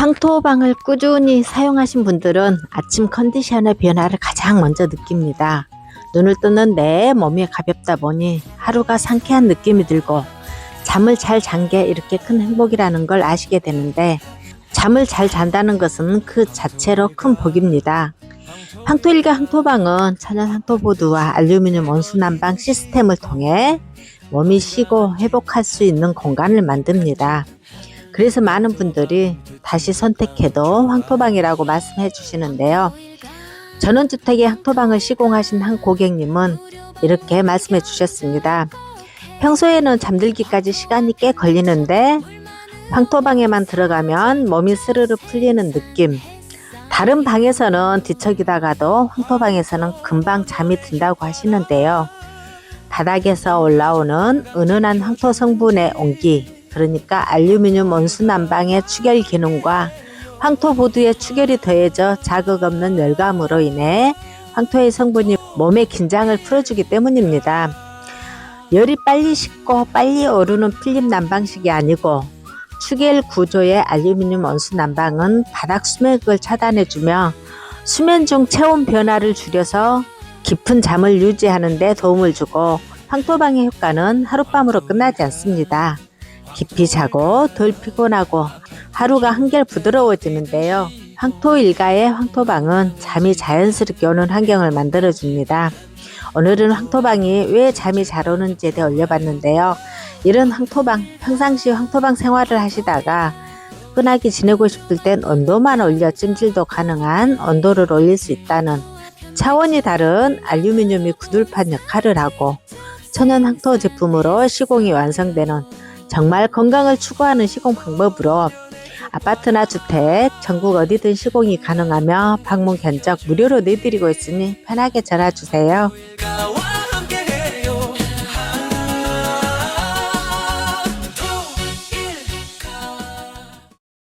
황토방을 꾸준히 사용하신 분들은 아침 컨디션의 변화를 가장 먼저 느낍니다. 눈을 뜨는 내 몸이 가볍다 보니 하루가 상쾌한 느낌이 들고 잠을 잘 잔 게 이렇게 큰 행복이라는 걸 아시게 되는데 잠을 잘 잔다는 것은 그 자체로 큰 복입니다. 황토일가 황토방은 천연 황토보드와 알루미늄 원수 난방 시스템을 통해 몸이 쉬고 회복할 수 있는 공간을 만듭니다. 그래서 많은 분들이 다시 선택해도 황토방이라고 말씀해 주시는데요. 전원주택의 황토방을 시공하신 한 고객님은 이렇게 말씀해 주셨습니다. 평소에는 잠들기까지 시간이 꽤 걸리는데 황토방에만 들어가면 몸이 스르르 풀리는 느낌. 다른 방에서는 뒤척이다가도 황토방에서는 금방 잠이 든다고 하시는데요. 바닥에서 올라오는 은은한 황토 성분의 온기, 그러니까 알루미늄 원수 난방의 추결 기능과 황토 보드의 추결이 더해져 자극 없는 열감으로 인해 황토의 성분이 몸의 긴장을 풀어주기 때문입니다. 열이 빨리 식고 빨리 오르는 필름 난방식이 아니고 추겔 구조의 알루미늄 원수 난방은 바닥 수맥을 차단해주며 수면 중 체온 변화를 줄여서 깊은 잠을 유지하는 데 도움을 주고 황토방의 효과는 하룻밤으로 끝나지 않습니다. 깊이 자고 덜 피곤하고 하루가 한결 부드러워지는데요. 황토 일가의 황토방은 잠이 자연스럽게 오는 환경을 만들어줍니다. 오늘은 황토방이 왜 잠이 잘 오는지에 대해 올려봤는데요. 이런 황토방, 평상시 황토방 생활을 하시다가 끈하게 지내고 싶을 땐 온도만 올려 찜질도 가능한 온도를 올릴 수 있다는 차원이 다른 알루미늄이 구들판 역할을 하고 천연 황토 제품으로 시공이 완성되는 정말 건강을 추구하는 시공 방법으로 아파트나 주택, 전국 어디든 시공이 가능하며 방문 견적 무료로 내드리고 있으니 편하게 전화 주세요.